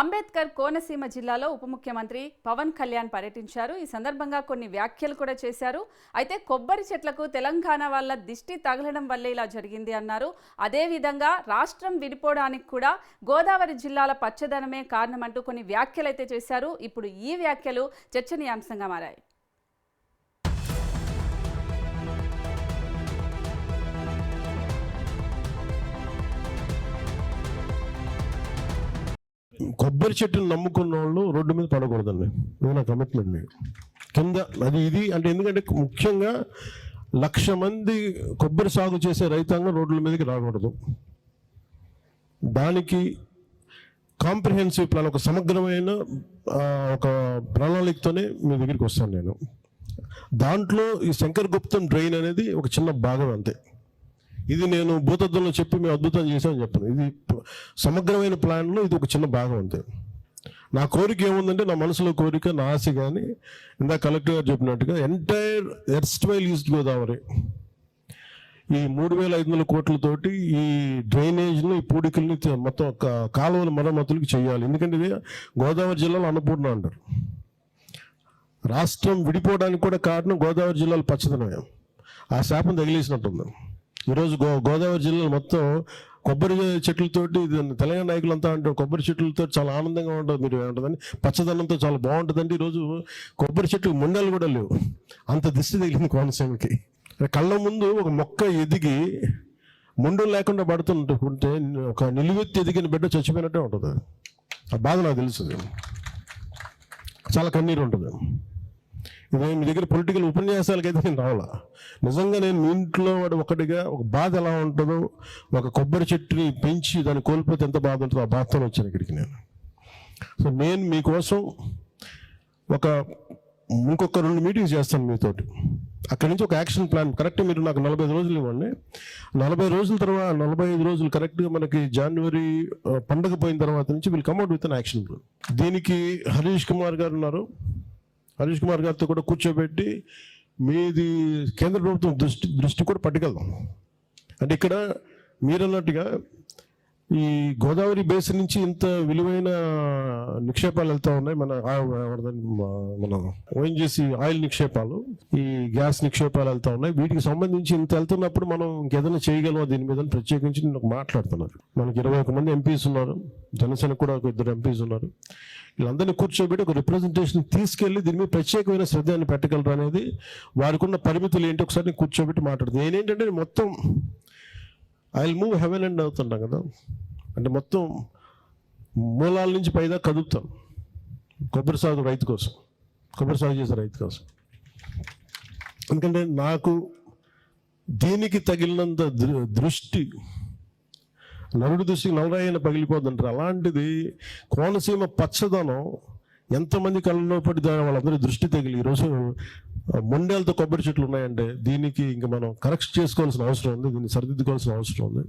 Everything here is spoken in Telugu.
అంబేద్కర్ కోనసీమ జిల్లాలో ఉప ముఖ్యమంత్రి పవన్ కళ్యాణ్ పర్యటించారు. ఈ సందర్భంగా కొన్ని వ్యాఖ్యలు కూడా చేశారు. అయితే కొబ్బరి చెట్లకు తెలంగాణ వాళ్ళ దిష్టి తగలడం వల్లే ఇలా జరిగింది అన్నారు. అదేవిధంగా రాష్ట్రం విడిపోవడానికి కూడా గోదావరి జిల్లాల పచ్చదనమే కారణమంటూ కొన్ని వ్యాఖ్యలు అయితే చేశారు. ఇప్పుడు ఈ వ్యాఖ్యలు చర్చనీయాంశంగా మారాయి. కొబ్బరి చెట్టును నమ్ముకున్న వాళ్ళు రోడ్డు మీద పడకూడదండి. ఇది నా కమిట్మెంట్ మీకు. కింద అది ఇది అంటే ఎందుకంటే ముఖ్యంగా లక్ష మంది కొబ్బరి సాగు చేసే రైతాంగం రోడ్ల మీదకి రాకూడదు. దానికి కాంప్రిహెన్సివ్ ప్లాన్ ఒక సమగ్రమైన ఒక ప్రణాళికతోనే మీ దగ్గరికి వస్తాను నేను. దాంట్లో ఈ శంకర్ గుప్తం డ్రైన్ అనేది ఒక చిన్న భాగం అంతే. ఇది నేను భూతద్దంలో చెప్పి మేము అద్భుతం చేశామని చెప్పాను. ఇది సమగ్రమైన ప్లాన్లో ఇది ఒక చిన్న భాగం అంతే. నా కోరిక ఏముందంటే నా మనసులో కోరిక నా ఆశ కానీ ఇందాక కలెక్టర్ గారు చెప్పినట్టుగా ఎంటైర్ ఎర్స్ట్వైల్ ఈస్ట్ గోదావరి. ఈ మూడు వేల ఐదు వందల కోట్లతోటి ఈ డ్రైనేజ్ని ఈ పూడికల్ని మొత్తం ఒక కాలువల మరమ్మతులకి చేయాలి. ఎందుకంటే ఇది గోదావరి జిల్లాలో అన్నపూర్ణ అంటారు. రాష్ట్రం విడిపోవడానికి కూడా కారణం గోదావరి జిల్లాలో పచ్చదనమే. ఆ శాపం తగిలేసినట్టుంది. ఈరోజు గో గోదావరి జిల్లాలో మొత్తం కొబ్బరి చెట్లతోటి ఇది తెలంగాణ నాయకులంతా అంటారు కొబ్బరి చెట్లతో చాలా ఆనందంగా ఉంటుంది మీరు ఏమంటుందని పచ్చదనంతో చాలా బాగుంటుందండి. ఈరోజు కొబ్బరి చెట్లు ముండలు కూడా లేవు. అంత దిష్టి తగిలింది కోనసీమకి. కళ్ళ ముందు ఒక మొక్క ఎదిగి ముండు లేకుండా పడుతుంటే ఒక నిలువెత్తి ఎదిగిన బిడ్డ చచ్చిపోయినట్టే ఉంటుంది. ఆ బాధ నాకు తెలుసు. చాలా కన్నీరు ఉంటుంది. ఇదే మీ దగ్గర పొలిటికల్ ఉపన్యాసాలకైతే నేను రావాలా? నిజంగా నేను మీ ఇంట్లో వాడు ఒకటిగా ఒక బాధ ఎలా ఉంటుందో ఒక కొబ్బరి చెట్టుని పెంచి దాన్ని కోల్పోతే ఎంత బాధ ఉంటుందో ఆ బాధతో వచ్చాను ఇక్కడికి నేను. సో నేను మీకోసం ఒక ఇంకొక రెండు మీటింగ్స్ చేస్తాను మీతోటి. అక్కడి నుంచి ఒక యాక్షన్ ప్లాన్ కరెక్ట్ మీరు నాకు నలభై ఐదు రోజులు ఇవ్వండి. నలభై రోజుల తర్వాత నలభై ఐదు రోజులు కరెక్ట్గా మనకి జనవరి పండగ పోయిన తర్వాత నుంచి వీళ్ళు come out with an action plan దీనికి హరీష్ కుమార్ గారు ఉన్నారు. హరీష్ కుమార్ గారితో కూడా కూర్చోబెట్టి మీది కేంద్ర ప్రభుత్వం దృష్టి దృష్టి కూడా పట్టుకెళ్దాం. అంటే ఇక్కడ మీరు అన్నట్టుగా ఈ గోదావరి బేసిన్ నుంచి ఇంత విలువైన నిక్షేపాలు వెళ్తా ఉన్నాయి. మన మన ఓఎన్జిసి ఆయిల్ నిక్షేపాలు ఈ గ్యాస్ నిక్షేపాలు వెళ్తా ఉన్నాయి. వీటికి సంబంధించి ఇంత వెళ్తున్నప్పుడు మనం ఇంకేదైనా చేయగలమా దీని మీద ప్రత్యేకించి నేను మాట్లాడుతున్నారు. మనకి ఇరవై ఒక మంది ఎంపీస్ ఉన్నారు. జనసేన కూడా ఒక ఇద్దరు ఎంపీస్ ఉన్నారు. వీళ్ళందరినీ కూర్చోబెట్టి ఒక రిప్రజెంటేషన్ తీసుకెళ్ళి దీని మీద ప్రత్యేకమైన శ్రద్ధని పెట్టగలరు అనేది వారికి ఉన్న పరిమితులు ఏంటి ఒకసారి నేను కూర్చోబెట్టి మాట్లాడుతుంది నేనేంటంటే మొత్తం I will move heaven and అవుతుంటాం కదా. అంటే మొత్తం మూలాల నుంచి పైదా కదుపుతాం. కొబ్బరి సాగు రైతు కోసం. కొబ్బరి సాగు చేసే రైతు కోసం. ఎందుకంటే నాకు దీనికి తగిలినంత దృ- దృష్టి నరుడి దృష్టికి నవరాయన పగిలిపోతుంటారు. అలాంటిది కోనసీమ పచ్చదనం ఎంతమంది కళ్ళలో పడి దాని వాళ్ళందరి దృష్టి తగిలి. ఈరోజు మొండేలతో కొబ్బరి చెట్లు ఉన్నాయంటే దీనికి ఇంకా మనం కరెక్ట్ చేసుకోవాల్సిన అవసరం ఉంది. దీన్ని సరిదిద్దుకోవాల్సిన అవసరం ఉంది.